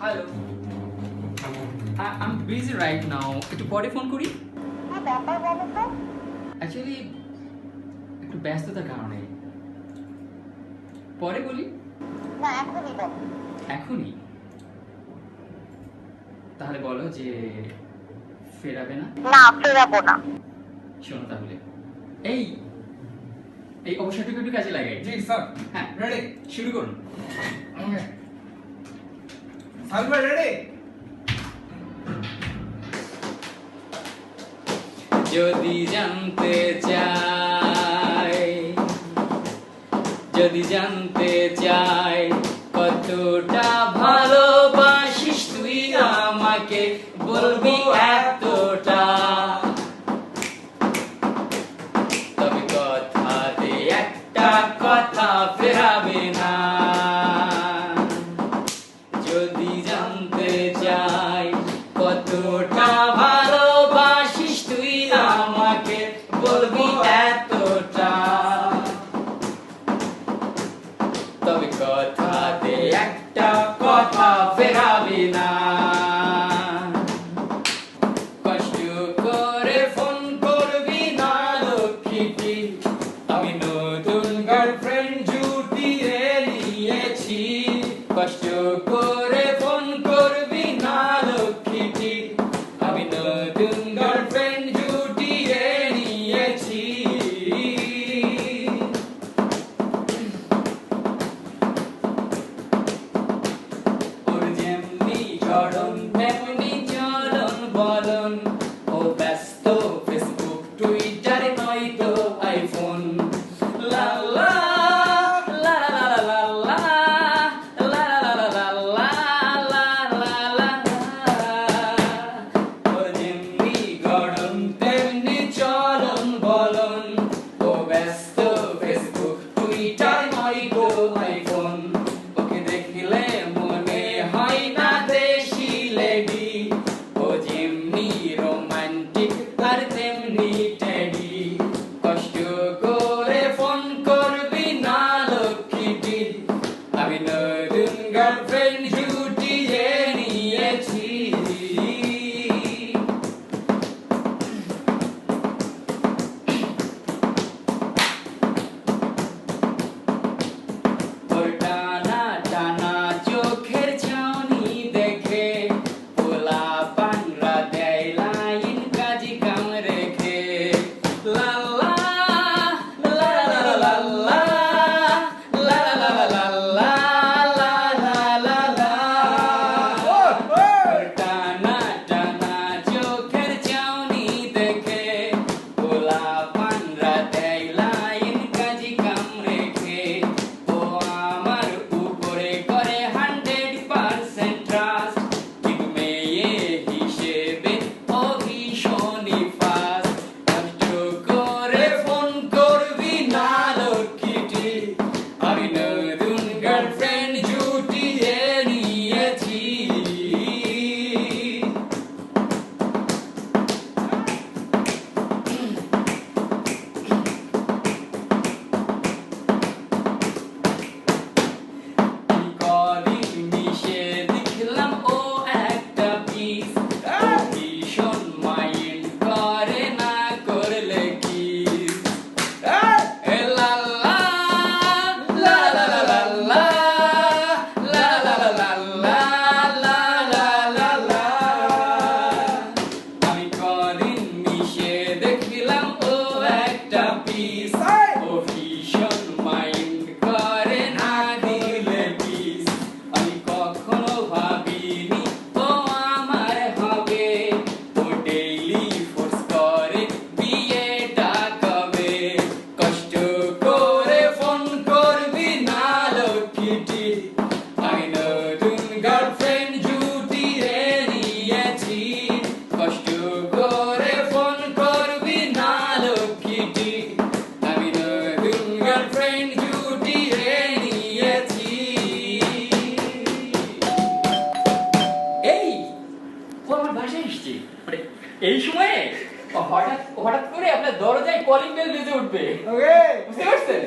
Hello I busy right now একটু পরে phone করি? হ্যাঁ ব্যাপার বলো তো। অ্যাকচুয়ালি একটু ব্যস্ততার কারণে। পরে বলি? না এখনই এখনই? তাহলে বলো যে ফেরাবে না? না ফেরাবো না। শোনো তাহলে। এই এই অবসরটুকু একটু কাজে লাগাই। জি স্যার। হ্যাঁ। রেডি শুরু করুন। Ready? যদি জানতে চাই যদি জানতে চাই কতটা ভালোবাসিস তুই আমাকে বলবি এতটা তবে কথা দে একটা কথা ফেরাবে Tchau. பாடும் மே need be এই সময়ে হঠাৎ হঠাৎ করে আপনার দরজায় কলিং বেল বেজে উঠবে। বুঝতে পারছেন?